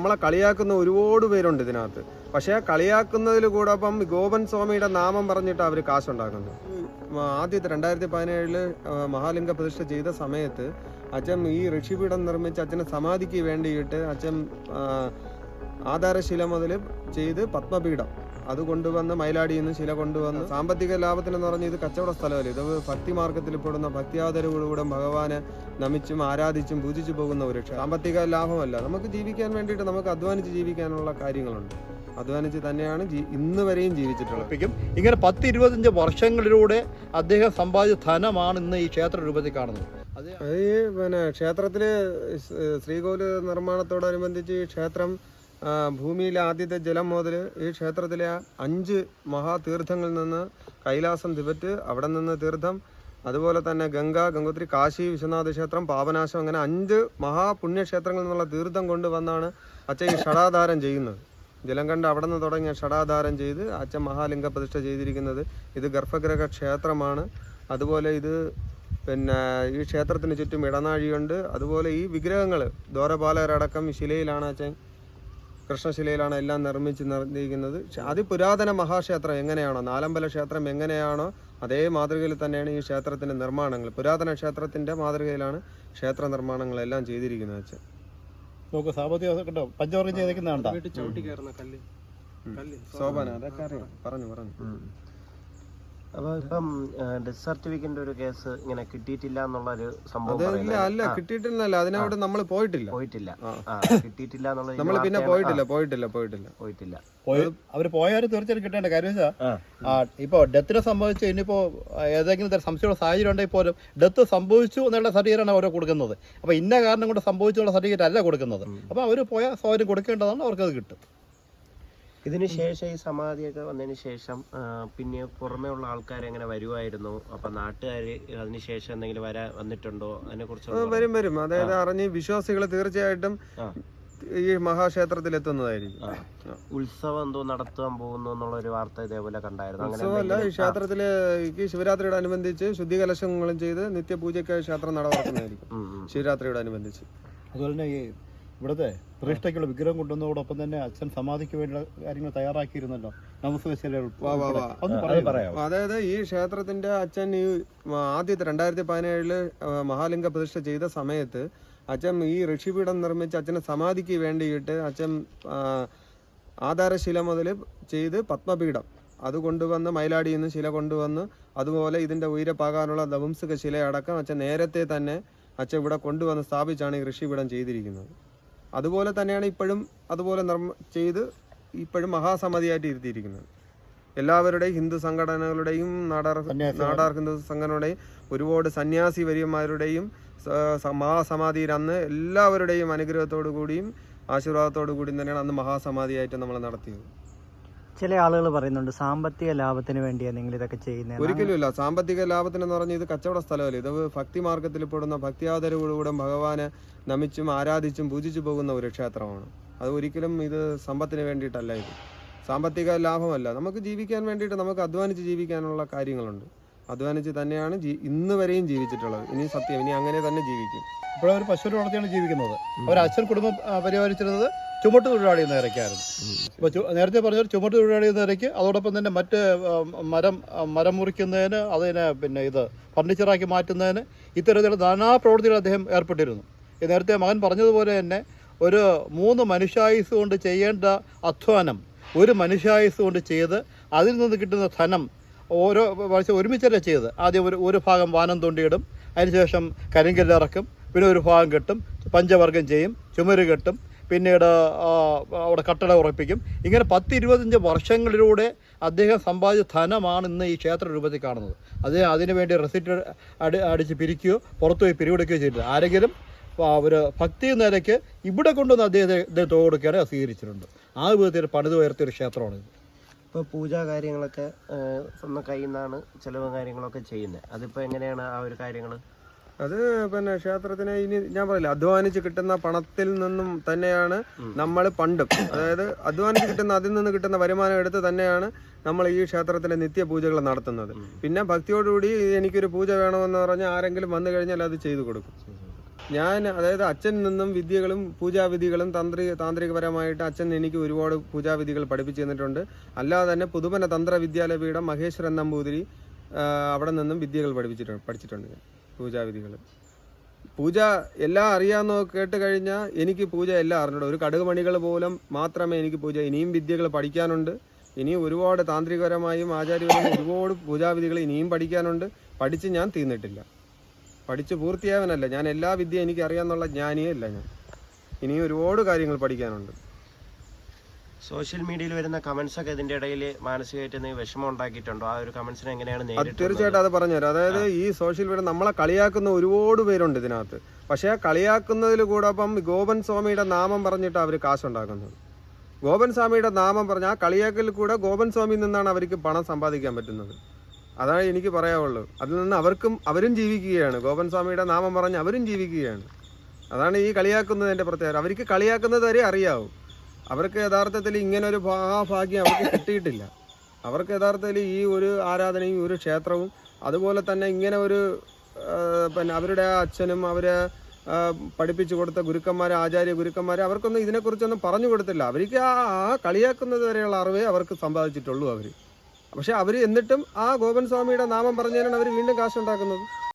നമ്മളെ കളിയാക്കുന്ന ഒരുപാട് പേരുണ്ട് ഇതിനകത്ത്. പക്ഷേ കളിയാക്കുന്നതിൽ കൂടെ അപ്പം ഗോപൻ സ്വാമിയുടെ നാമം പറഞ്ഞിട്ട് അവർ കാശുണ്ടാക്കുന്നത് ആദ്യത്തെ രണ്ടായിരത്തി പതിനേഴിൽ മഹാലിംഗ പ്രതിഷ്ഠ ചെയ്ത സമയത്ത് അച്ഛൻ ഈ ഋഷിപീഠം നിർമ്മിച്ച് അച്ഛനെ സമാധിക്ക് വേണ്ടിയിട്ട് അച്ഛൻ ആധാരശില മുതൽ ചെയ്ത് പത്മപീഠം അത് കൊണ്ടുവന്ന് മയിലാടിയിൽ നിന്ന് ശില കൊണ്ടുവന്ന് സാമ്പത്തിക ലാഭത്തിനെന്ന് പറഞ്ഞ് ഇത് കച്ചവട സ്ഥലമല്ല? ഇത് ഭക്തി മാർഗത്തിൽ പെടുന്ന ഭക്തിയാദരവോടുകൂടെ ഭഗവാനെ നമിച്ചും ആരാധിച്ചും പൂജിച്ചു പോകുന്ന ഒരു ക്ഷേത്രം. സാമ്പത്തിക ലാഭമല്ല. നമുക്ക് ജീവിക്കാൻ വേണ്ടിയിട്ട് നമുക്ക് അധ്വാനിച്ച് ജീവിക്കാനുള്ള കാര്യങ്ങളുണ്ട്. അധ്വാനിച്ച് തന്നെയാണ് ഇന്ന് വരെയും ജീവിച്ചിട്ടുള്ളത്. ഇങ്ങനെ പത്ത് ഇരുപത്തഞ്ച് വർഷങ്ങളിലൂടെ അദ്ദേഹം സമ്പാദിച്ച ധനമാണ് ഇന്ന് ഈ ക്ഷേത്ര രൂപത്തിൽ കാണുന്നത്. ഈ പിന്നെ ക്ഷേത്രത്തിൽ ശ്രീകോവിൽ നിർമ്മാണത്തോടനുബന്ധിച്ച് ഈ ക്ഷേത്രം ഭൂമിയിലെ ആദ്യത്തെ ജലം മുതൽ ഈ ക്ഷേത്രത്തിലെ അഞ്ച് മഹാതീർത്ഥങ്ങളിൽ നിന്ന് കൈലാസം തിബറ്റ് അവിടെ നിന്ന് തീർത്ഥം അതുപോലെ തന്നെ ഗംഗ ഗംഗോത്രി കാശി വിശ്വനാഥ ക്ഷേത്രം പാപനാശം അങ്ങനെ അഞ്ച് മഹാപുണ്യക്ഷേത്രങ്ങളിൽ നിന്നുള്ള തീർത്ഥം കൊണ്ടുവന്നാണ് അച്ഛൻ ഈ ഷടാധാരം ചെയ്യുന്നത്. ജലം കണ്ട് അവിടെ നിന്ന് തുടങ്ങിയ ഷടാധാരം ചെയ്ത് അച്ഛൻ മഹാലിംഗ പ്രതിഷ്ഠ ചെയ്തിരിക്കുന്നത് ഇത് ഗർഭഗ്രഹ ക്ഷേത്രമാണ്. അതുപോലെ ഇത് പിന്നെ ഈ ക്ഷേത്രത്തിന് ചുറ്റും ഇടനാഴിയുണ്ട്. അതുപോലെ ഈ വിഗ്രഹങ്ങൾ ദോരപാലകരടക്കം ശിലയിലാണ് അച്ഛൻ കൃഷ്ണശിലയിലാണ് എല്ലാം നിർമ്മിച്ച് നിർത്തിയിരിക്കുന്നത് അതിപുരാതന മഹാക്ഷേത്രം എങ്ങനെയാണോ നാലമ്പല ക്ഷേത്രം എങ്ങനെയാണോ അതേ മാതൃകയിൽ തന്നെയാണ് ഈ ക്ഷേത്രത്തിന്റെ നിർമ്മാണങ്ങൾ. പുരാതന ക്ഷേത്രത്തിന്റെ മാതൃകയിലാണ് ക്ഷേത്ര നിർമ്മാണങ്ങളെല്ലാം ചെയ്തിരിക്കുന്നത് വെച്ചാൽ സാമ്പത്തിക പഞ്ചവർഗം ശോഭന അതൊക്കെ അറിയാം. പറഞ്ഞു പറഞ്ഞു. അപ്പൊ ഇപ്പം ഡെത്ത് സർട്ടിഫിക്കറ്റിന്റെ ഒരു കേസ് ഇങ്ങനെ കിട്ടിയിട്ടില്ല എന്നുള്ളൊരു സംഭവം ഇല്ല. അല്ല കിട്ടിയിട്ടില്ല അതിനവിടെ നമ്മൾ പോയിട്ടില്ല. പോയിട്ടില്ല. കിട്ടിയിട്ടില്ല എന്നുള്ള നമ്മൾ പിന്നെ പോയിട്ടില്ല പോയിട്ടില്ല പോയിട്ടില്ല. പോയിട്ടില്ല. അവർ അവർ പോയാൽ തീർച്ചയായിട്ടും കിട്ടേണ്ട കാര്യം ഇപ്പോൾ ഡെത്തിനെ സംഭവിച്ച് ഇനിയിപ്പോൾ ഏതെങ്കിലും തരം സംശയമുള്ള സാഹചര്യം ഉണ്ടെങ്കിൽ പോലും ഡെത്ത് സംഭവിച്ചു എന്നുള്ള സർട്ടിഫിക്കറ്റ് ആണ് അവർ കൊടുക്കുന്നത്. അപ്പൊ ഇന്ന കാരണം കൊണ്ട് സംഭവിച്ചുള്ള സർട്ടിഫിക്കറ്റ് അല്ല കൊടുക്കുന്നത്. അപ്പൊ അവർ പോയ സൗകര്യം കൊടുക്കേണ്ടതാണ് അവർക്ക് അത് കിട്ടും. ഇതിന് ശേഷം ഈ സമാധിയൊക്കെ വന്നതിന് ശേഷം പിന്നെ പുറമേ ഉള്ള ആൾക്കാർ എങ്ങനെ വരുമായിരുന്നു അപ്പൊ നാട്ടുകാര് അതിന് ശേഷം എന്തെങ്കിലും വരാ വന്നിട്ടുണ്ടോ അതിനെ കുറിച്ച് വരും വരും അതായത് അറിഞ്ഞ് വിശ്വാസികൾ തീർച്ചയായിട്ടും. ഈ മഹാക്ഷേത്രത്തിൽ എത്തുന്നതായിരിക്കും. ഉത്സവം എന്തോ നടത്താൻ പോകുന്നു എന്നുള്ള ഒരു വാർത്ത ഇതേപോലെ കണ്ടായിരുന്നു ഉത്സവമല്ല ഈ. ക്ഷേത്രത്തിൽ ഈ ശിവരാത്രിയോടനുബന്ധിച്ച് ശുദ്ധികലശങ്ങളും ചെയ്ത് നിത്യപൂജയ്ക്കായി ക്ഷേത്രം നട തുറക്കുന്നതായിരിക്കും ഉം. ശിവരാത്രിയോടനുബന്ധിച്ച് അതുപോലെ തന്നെ ഈ ഇവിടുത്തെ പ്രതിഷ്ഠയ്ക്കുള്ള വിഗ്രഹം കൊണ്ടുവന്നതോടൊപ്പം തന്നെ അച്ഛൻ സമാധിക്ക് വേണ്ടിയുള്ള കാര്യങ്ങൾ തയ്യാറാക്കിയിരുന്നല്ലോ. അതായത് ഈ ക്ഷേത്രത്തിന്റെ അച്ഛൻ ഈ ആദ്യത്തെ രണ്ടായിരത്തി പതിനേഴിൽ മഹാലിംഗ പ്രതിഷ്ഠ ചെയ്ത സമയത്ത് അച്ഛൻ ഈ ഋഷിപീഠം നിർമ്മിച്ച് അച്ഛനെ സമാധിക്ക് വേണ്ടിയിട്ട് അച്ഛൻ ആധാരശില മുതൽ ചെയ്ത് പത്മപീഠം. അത് കൊണ്ടുവന്ന് മയിലാടിയിൽ നിന്ന് ശില കൊണ്ടുവന്ന് അതുപോലെ ഇതിന്റെ ഉയരപ്പാകാനുള്ള ദവംസക ശിലയടക്കം അച്ഛൻ നേരത്തെ തന്നെ അച്ഛൻ ഇവിടെ കൊണ്ടുവന്ന് സ്ഥാപിച്ചാണ് ഈ ഋഷിപീഠം ചെയ്തിരിക്കുന്നത്. അതുപോലെ തന്നെയാണ് ഇപ്പോഴും അതുപോലെ നിർമ്മ ചെയ്ത് ഇപ്പോഴും മഹാസമിതിയായിട്ട് ഇരുത്തിയിരിക്കുന്നത് എല്ലാവരുടെയും ഹിന്ദു സംഘടനകളുടെയും നാടാർ. നാടാർ ഹിന്ദു സംഘടനയുടെയും ഒരുപാട് സന്യാസി വര്യന്മാരുടെയും മഹാസമാധിയിൽ അന്ന് എല്ലാവരുടെയും അനുഗ്രഹത്തോടു കൂടിയും ആശീർവാദത്തോടു കൂടിയും തന്നെയാണ് അന്ന് മഹാസമാധിയായിട്ട് നമ്മൾ നടത്തിയത് ചില ആളുകൾ പറയുന്നുണ്ട് സാമ്പത്തിക ലാഭത്തിന് വേണ്ടിയാ നിങ്ങൾ ഇതൊക്കെ ചെയ്യുന്നത് ഒരിക്കലും ഇല്ല. സാമ്പത്തിക ലാഭത്തിനെന്ന് പറഞ്ഞാൽ ഇത് കച്ചവട സ്ഥലമല്ല? ഇത് ഭക്തി മാർഗത്തിൽ പെടുന്ന ഭക്തിയാദരവോടുകൂടെ ഭഗവാനെ നമിച്ചും ആരാധിച്ചും പൂജിച്ചു പോകുന്ന ഒരു ക്ഷേത്രമാണ്. അത് ഒരിക്കലും ഇത് സമ്പത്തിന് വേണ്ടിയിട്ടല്ല ഇത്. സാമ്പത്തിക ലാഭമല്ല. നമുക്ക് ജീവിക്കാൻ വേണ്ടിയിട്ട് നമുക്ക് അധ്വാനിച്ച് ജീവിക്കാനുള്ള കാര്യങ്ങളുണ്ട്. അധ്വാനിച്ച് തന്നെയാണ് ഇന്ന് വരെയും ജീവിച്ചിട്ടുള്ളത്. ഇനി സത്യം ഇനി അങ്ങനെ തന്നെ ജീവിക്കും. ഇപ്പോൾ അവർ പശുവിനെ വളർത്തിയാണ് ജീവിക്കുന്നത്. അവർ അച്ഛൻ കുടുംബം പരിപാലിച്ചിരുന്നത് ചുമട്ട് തൊഴിലാളി എന്ന നിരക്കായിരുന്നു ഇപ്പോൾ നേരത്തെ പറഞ്ഞ ചുമട്ട് തൊഴിലാളി എന്ന നിരക്ക് അതോടൊപ്പം തന്നെ മറ്റ് മരം മരം മുറിക്കുന്നതിന് അതിനെ പിന്നെ ഇത് ഫർണിച്ചറാക്കി മാറ്റുന്നതിന് ഇത്തരത്തിലുള്ള നാനാ പ്രവൃത്തികൾ അദ്ദേഹം ഏർപ്പെട്ടിരുന്നു. നേരത്തെ മകൻ പറഞ്ഞതുപോലെ തന്നെ ഒരു മൂന്ന് മനുഷ്യായുസ് കൊണ്ട് ചെയ്യേണ്ട അധ്വാനം ഒരു മനുഷ്യായുസ് കൊണ്ട് ചെയ്ത് അതിൽ നിന്ന് കിട്ടുന്ന ധനം ഓരോ പ്രാവശ്യം ഒരുമിച്ചല്ലേ ചെയ്ത് ആദ്യം ഒരു ഒരു ഭാഗം വാനം തൊണ്ടിയിടും അതിനുശേഷം കരിങ്കല്ലിറക്കും പിന്നെ ഒരു ഭാഗം കെട്ടും പഞ്ചവർഗം ചെയ്യും ചുമര് കെട്ടും പിന്നീട് അവിടെ കട്ടട ഉറപ്പിക്കും. ഇങ്ങനെ പത്ത് ഇരുപത്തഞ്ച് വർഷങ്ങളിലൂടെ അദ്ദേഹം സമ്പാദിച്ച ധനമാണ് ഇന്ന് ഈ ക്ഷേത്ര രൂപത്തിൽ കാണുന്നത്. അത് അതിനുവേണ്ടി റെസിപ്റ്റ് അടി അടിച്ച് പിരിക്കുകയോ പുറത്തു പോയി പിരിവെടുക്കുകയോ ചെയ്തിട്ട് ആരെങ്കിലും അവർ ഭക്തി നിലയ്ക്ക് ഇവിടെ കൊണ്ടുവന്ന് അദ്ദേഹത്തെ തുക കൊടുക്കുകയാണ് സ്വീകരിച്ചിട്ടുണ്ട് ആ വിധത്തിൽ പണിത് ഉയർത്തിയൊരു ക്ഷേത്രമാണിത്. ഇപ്പൊ പൂജാ കാര്യങ്ങളൊക്കെ ഒന്ന് സ്വന്തം കയ്യിൽ നിന്നാണ് ചിലവ് കാര്യങ്ങളൊക്കെ ചെയ്യുന്നത് അതിപ്പോൾ എങ്ങനെയാണ് ആ ഒരു കാര്യങ്ങൾ അത് പിന്നെ ക്ഷേത്രത്തിന് ഇനി ഞാൻ പറയില്ല. അധ്വാനിച്ച് കിട്ടുന്ന പണത്തിൽ നിന്നും തന്നെയാണ് നമ്മൾ പണ്ടും. അതായത് അധ്വാനിച്ച് കിട്ടുന്ന അതിൽ നിന്ന് കിട്ടുന്ന വരുമാനം എടുത്ത് തന്നെയാണ് നമ്മൾ ഈ ക്ഷേത്രത്തിലെ നിത്യ പൂജകൾ നടത്തുന്നത് പിന്നെ ഭക്തിയോടുകൂടി എനിക്കൊരു പൂജ വേണമെന്ന് പറഞ്ഞാൽ ആരെങ്കിലും വന്നു കഴിഞ്ഞാൽ അത് ചെയ്തു കൊടുക്കും. ഞാൻ അതായത് അച്ഛനിൽ നിന്നും വിദ്യകളും പൂജാവിധികളും തന്ത്രി താന്ത്രികപരമായിട്ട് അച്ഛൻ എനിക്ക് ഒരുപാട് പൂജാവിധികൾ പഠിപ്പിച്ചു തന്നിട്ടുണ്ട്. അല്ലാതെ തന്നെ പുതുമന തന്ത്ര വിദ്യാലയപീഠം മഹേശ്വരൻ നമ്പൂതിരി അവിടെ നിന്നും വിദ്യകൾ പഠിപ്പിച്ചിട്ടുണ്ട് പഠിച്ചിട്ടുണ്ട് ഞാൻ പൂജാവിധികൾ. പൂജ എല്ലാം അറിയാമെന്നോ കേട്ട് കഴിഞ്ഞാൽ എനിക്ക് പൂജ എല്ലാം അറിഞ്ഞൂടെ. ഒരു കടുക് മണികൾ പോലും മാത്രമേ എനിക്ക് പൂജ ഇനിയും വിദ്യകൾ പഠിക്കാനുണ്ട്. ഇനിയും ഒരുപാട് താന്ത്രികപരമായും ആചാര്യപരമായും ഒരുപാട് പൂജാവിധികൾ ഇനിയും പഠിക്കാനുണ്ട്. പഠിച്ച് ഞാൻ തീർന്നിട്ടില്ല. പഠിച്ച് പൂർത്തിയായവനല്ല. ഞാൻ എല്ലാ വിദ്യ എനിക്ക് അറിയാമെന്നുള്ള ജ്ഞാനിയേ അല്ല ഞാൻ. ഇനിയും ഒരുപാട് കാര്യങ്ങൾ പഠിക്കാനുണ്ട്. സോഷ്യൽ മീഡിയയിൽ വരുന്ന കമന്റ്സ് ഒക്കെ ഇതിന്റെ ഇടയിൽ മാനസികമായിട്ട് വിഷമം ഉണ്ടാക്കിയിട്ടുണ്ടോ? ആ ഒരു കമന്റ്സിനെ എങ്ങനെയാണ് തീർച്ചയായിട്ടും അത് പറഞ്ഞുതരാം അതായത് ഈ സോഷ്യൽ മീഡിയ നമ്മളെ കളിയാക്കുന്ന ഒരുപാട് പേരുണ്ട് ഇതിനകത്ത്. പക്ഷേ കളിയാക്കുന്നതിൽ കൂടെ അപ്പം ഗോപൻ സ്വാമിയുടെ നാമം പറഞ്ഞിട്ട് അവർ കാശുണ്ടാക്കുന്നത്. ഗോപൻ സ്വാമിയുടെ നാമം പറഞ്ഞ ആ കളിയാക്കലിൽ കൂടെ ഗോപൻ സ്വാമിയിൽ നിന്നാണ് അവർക്ക് പണം സമ്പാദിക്കാൻ പറ്റുന്നത്. അതാണ് എനിക്ക് പറയാവുള്ളൂ അതിൽ നിന്ന് അവർക്കും അവരും ജീവിക്കുകയാണ്. ഗോപൻ സ്വാമിയുടെ നാമം പറഞ്ഞ് അവരും ജീവിക്കുകയാണ്. അതാണ് ഈ കളിയാക്കുന്നതിന്റെ പ്രത്യേകത. അവർക്ക് കളിയാക്കുന്നത് വരെ അറിയാവൂ. അവർക്ക് യഥാർത്ഥത്തിൽ ഇങ്ങനെ ഒരു ഭാഗ്യം അവർക്ക് കിട്ടിയിട്ടില്ല. അവർക്ക് യഥാർത്ഥത്തിൽ ഈ ഒരു ആരാധനയും ഒരു ക്ഷേത്രവും അതുപോലെ തന്നെ ഇങ്ങനെ ഒരു പിന്നെ അവരുടെ അച്ഛനും അവരെ പഠിപ്പിച്ചു കൊടുത്ത ഗുരുക്കന്മാരെ ആചാര്യ ഗുരുക്കന്മാരെ അവർക്കൊന്നും ഇതിനെക്കുറിച്ചൊന്നും പറഞ്ഞു കൊടുത്തില്ല. അവർക്ക് ആ കളിയാക്കുന്നത് വരെയുള്ള അറിവേ അവർക്ക് സമ്പാദിച്ചിട്ടുള്ളൂ അവർ പക്ഷെ അവർ എന്നിട്ടും ആ ഗോപൻ സ്വാമിയുടെ നാമം പറഞ്ഞതിനാണ് അവർ വീണ്ടും കാശുണ്ടാക്കുന്നത്.